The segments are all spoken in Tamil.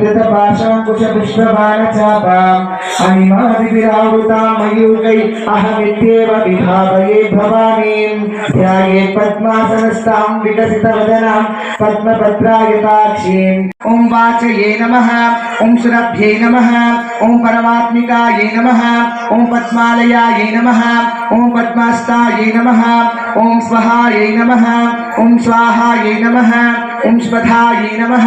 धृतपाशाङ्कुशपुष्पबाणचापाम् अनिमादिभिरावृतामयूकै अहमित्येव विभावये भवानीम् ध्याये पद्मासनस्तां विकसितवदनां पद्मपत्रायताक्षीम् ॐ वाचये नमः ॐ सुरभ्यै नमः ॐ परमात्मिकायै नमः ॐ पद्मालयायै नमः ॐ पद्मास्तायै नमः नमः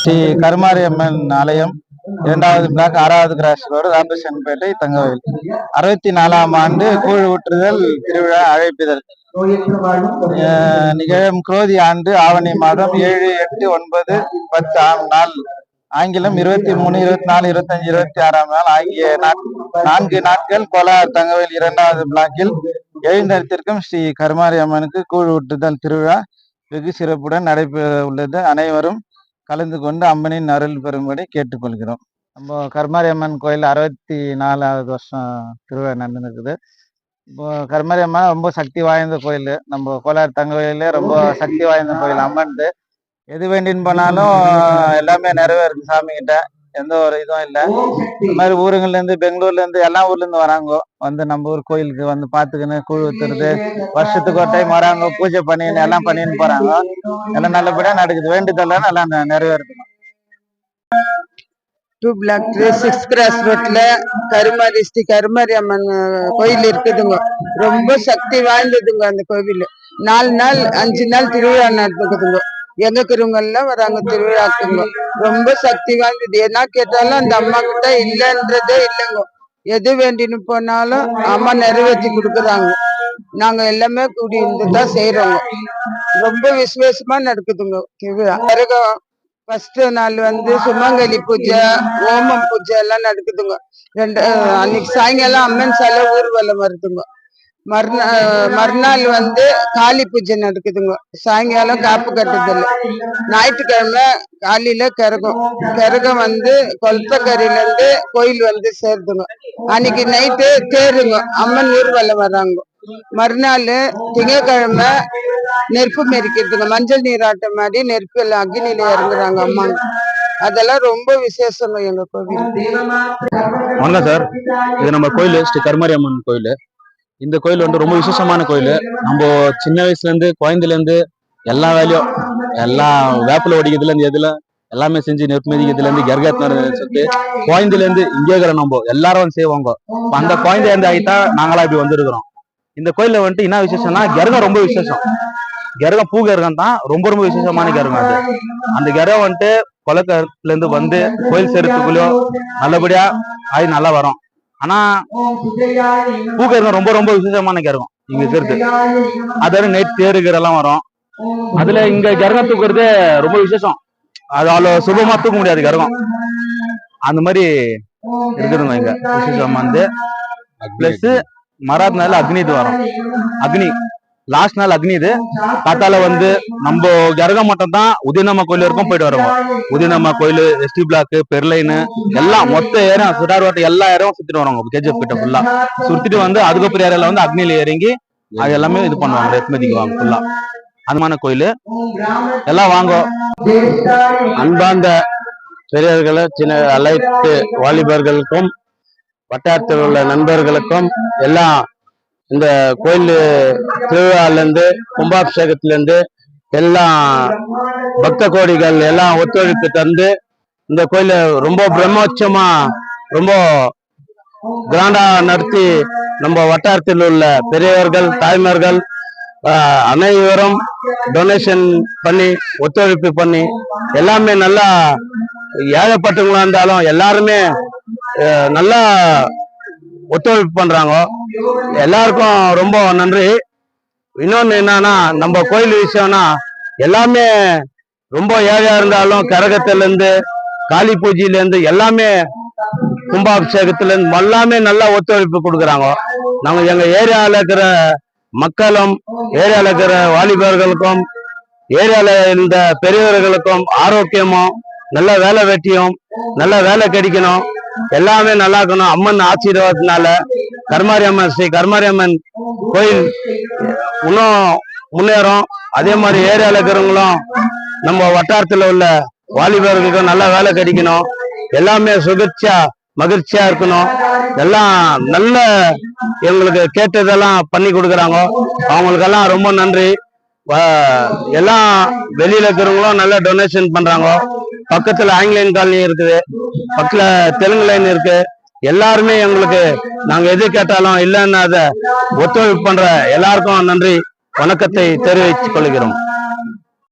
ஸ்ரீ கருமாரியம்மன் ஆலயம் இரண்டாவது பிளாக் ஆறாவது கிராஸ் ரோடு ராமகிருஷ்ணன்பேட்டை தங்கவேல். அறுபத்தி நாலாம் ஆண்டு கூழ் ஊற்றுதல் திருவிழா அழைப்பிதழ். நிகழும் குரோதி ஆண்டு ஆவணி மாதம் ஏழு எட்டு ஒன்பது பத்து ஆம் நாள். ஆங்கிலம் இருபத்தி மூணு இருபத்தி நாலு இருபத்தஞ்சு இருபத்தி ஆறாம் நாள். ஆகிய நான்கு நாட்கள் கோலார் தங்கவேல் இரண்டாவது பிளாக்கில் எழுந்தருத்திற்கும் ஸ்ரீ கருமாரி அம்மனுக்கு கூழ் ஊற்றுதல் திருவிழா வெகு சிறப்புடன் நடைபெற உள்ளது. அனைவரும் கலந்து கொண்டு அம்மனின் அருள் பெறும்படி கேட்டுக்கொள்கிறோம். நம்ம கர்மாரி அம்மன் கோயில் அறுபத்தி நாலாவது வருஷம் திருவிழா நடந்துருக்குது. இப்போ கர்மாரி அம்மன் ரொம்ப சக்தி வாய்ந்த கோயில். நம்ம கோலார் தங்கோயிலே ரொம்ப சக்தி வாய்ந்த கோயில் அம்மன்து. எது வேண்டின்னு போனாலும் எல்லாமே நிறைவேறுது சாமி கிட்ட எந்த ஒரு இதுவும் இல்லை. இந்த மாதிரி ஊருங்கள்ல இருந்து பெங்களூர்ல இருந்து எல்லா ஊர்ல இருந்து வராங்க. வந்து நம்ம ஊர் கோயிலுக்கு வந்து பாத்துக்கின்னு கூழ் ஊத்துறது வருஷத்துக்கு ஒரு டைம் வராங்க பூஜை பண்ணின்னு எல்லாம் பண்ணின்னு போறாங்க. எல்லாம் நல்லபடியா நடக்குது. வேண்டுதல் நல்லா நிறைவேறுது டூ பிளாக் சிக்ஸ் கிராஸ் ரோட்ல கருமாரி ஸ்ரீ கருமாரி அம்மன் கோயில் இருக்குதுங்க. ரொம்ப சக்தி வாய்ந்ததுங்க அந்த கோவில். நாலு நாள் அஞ்சு நாள் திருவிழா நடக்குதுங்க எங்க இருக்கிறவங்க எல்லாம் வராங்க திருவிழாக்குங்க ரொம்ப சக்தி வாய்ந்தது. என்ன கேட்டாலும் அந்த அம்மா கிட்ட இல்லைன்றதே இல்லைங்க. எது வேண்டின்னு போனாலும் அம்மா நிறைவேற்றி கொடுக்குறாங்க. நாங்க எல்லாமே கூடி இருந்துதான் செய்யறோங்க ரொம்ப விசேஷமா நடக்குதுங்க திருவிழா. ஃபர்ஸ்ட் நாள் வந்து சுமங்கலி பூஜை ஓமம் பூஜை எல்லாம் நடக்குதுங்க. ரெண்டு அன்னைக்கு சாயங்காலம் அம்மன் சிலை ஊர்வலம் வருதுங்க. மறுநா மறுநாள் வந்து காளி பூஜை நடக்குதுங்க. சாயங்காலம் காப்பு கட்டுதல் ஞாயிற்றுக்கிழமை காலையில கரகம். கரகம் வந்து கொல்பக்கரையில இருந்து கோயில் வந்து சேருதுங்க. அன்னைக்கு நைட்டு தேருங்க. அம்மன் ஊர்வலம் வர்றாங்க மறுநாள் திங்கக்கிழமை நெருப்பு மெரிக்கிறதுங்க மஞ்சள் நீராட்டம் மாதிரி நெருப்பு எல்லாம் அக்னியில இறங்குறாங்க அம்மா அதெல்லாம் ரொம்ப விசேஷங்க எங்க கோவில். வணக்கம் சார். இது நம்ம கோயில் ஸ்ரீ கருமாரி அம்மன் கோயில். இந்த கோயில் வந்து ரொம்ப விசேஷமான கோயில். நம்ம சின்ன வயசுல இருந்து குழந்தையில இருந்து எல்லா வேலையும் எல்லாம் வேப்பில ஒடிக்கிறதுல இருந்து எதுல எல்லாமே செஞ்சு நெருப்பு மிதிக்கிறதுல இருந்து கர்கத்னர் சொல்லிட்டு குழந்தையில இருந்து இங்கே இருக்கிற நம்ம எல்லாரும் வந்து செய்வாங்க அந்த குழந்தை இருந்து ஆகிட்டா நாங்களா இப்படி வந்திருக்கிறோம். இந்த கோயில்ல வந்துட்டு என்ன விசேஷம்னா கர்கம் ரொம்ப விசேஷம். கர்கம் பூ கர்கம் தான் ரொம்ப ரொம்ப விசேஷமான கர்கம் அது. அந்த கர்கம் வந்துட்டு கொலக்கரத்துல இருந்து வந்து கோயில் சேரத்துக்குள்ளயோ நல்லபடியா ஆகி நல்லா வரும். ஆனா பூக்கருகம் ரொம்ப ரொம்ப விசேஷமான கருகம் இங்க இருக்கிறது அதோட நைட் தேருகிற எல்லாம் வரும். அதுல இங்க கரகம் தூக்குறது ரொம்ப விசேஷம். அது அவ்வளோ சுலபமா தூக்க முடியாது கரகம் அந்த மாதிரி இருக்குதுங்க இங்க. விசேஷம் வந்து. பிளஸ் நாள் அக்னி இது வரும். அக்னி. லாஸ்ட் நாள் அக்னி இது. காத்தால வந்து நம்ம கரகம் மட்டும் தான் உதயநம்ம கோயில் வரைக்கும் போயிட்டு வருவோம். உதயநம்ம கோயில் எஸ்டி பிளாக் பெர்லைனு எல்லாம் மொத்த ஏரியா சுடார்வாட்டை எல்லா ஏரியாவும் சுத்திட்டு வருவாங்க. கேஜிஎஃப் கிட்ட ஃபுல்லா சுத்திட்டு வந்து அதுக்கப்புறம் ஏரியால வந்து அக்னியில இறங்கி அது எல்லாமே இது பண்ணுவாங்க எத்மதிக்குவாங்க ஃபுல்லா அதுமான கோயில். எல்லாம் வாங்க. அன்பார்ந்த பெரியவர்களை சின்ன அனைத்து வாலிபர்களுக்கும் வட்டாரத்தில் உள்ள நண்பர்களுக்கும் எல்லாம் இந்த கோயில் திருவிழாலேருந்து கும்பாபிஷேகத்திலேருந்து எல்லாம் பக்த கோடிகள் எல்லாம் ஒத்துழைப்பு தந்து இந்த கோயில ரொம்ப பிரம்மோட்சமா ரொம்ப கிராண்டா நடத்தி நம்ம வட்டாரத்தில் உள்ள பெரியவர்கள் தாய்மார்கள் அனைவரும் டொனேஷன் பண்ணி ஒத்துழைப்பு பண்ணி எல்லாமே நல்லா ஏழைப்பட்டவங்களா இருந்தாலும் எல்லாருமே நல்லா ஒத்துழைப்பு பண்றாங்க. எல்லாருக்கும் ரொம்ப நன்றி. இன்னொன்னு என்னன்னா நம்ம கோயில் விஷயம்னா எல்லாமே ரொம்ப ஏழையா இருந்தாலும் கரகத்துல இருந்து காளி பூஜையில இருந்து எல்லாமே கும்பாபிஷேகத்துல இருந்து எல்லாமே நல்லா ஒத்துழைப்பு கொடுக்குறாங்க. நாங்க எங்க ஏரியாவில் இருக்கிற மக்களும் ஏரியால இருக்கிற வாலிபர்களுக்கும் ஏரியால இருந்த பெரியவர்களுக்கும் ஆரோக்கியமும் நல்ல வேலை வெட்டியும் நல்ல வேலை கிடைக்கணும். எல்லாமே நல்லா இருக்கணும். அம்மன் ஆசீர்வாதத்தினால கருமாரி அம்மன் ஸ்ரீ கருமாரி அம்மன் கோயில் இன்னும் முன்னேறும். அதே மாதிரி ஏரியாவில் இருக்கிறவங்களும் நம்ம வட்டாரத்தில் உள்ள வாலிபர்களுக்கும் நல்ல வேலை கிடைக்கணும். எல்லாமே சுகர்ச்சியா மகிழ்ச்சியா இருக்கணும். எல்லாம் நல்ல எங்களுக்கு கேட்டதெல்லாம் பண்ணி கொடுக்குறாங்க. அவங்களுக்கெல்லாம் ரொம்ப நன்றி. எல்லாம் வெளியில இருக்கிறவங்களும் நல்ல டொனேஷன் பண்றாங்க. பக்கத்துல ஆங்கிலேயன் காலனி இருக்குது. பக்கத்துல தெலுங்கு லைன் இருக்கு. எல்லாருமே எங்களுக்கு நாங்க எது கேட்டாலும் இல்லைன்னு அதை ஒத்துழைப்பு பண்ற எல்லாருக்கும் நன்றி வணக்கத்தை தெரிவித்துக் கொள்கிறோம்.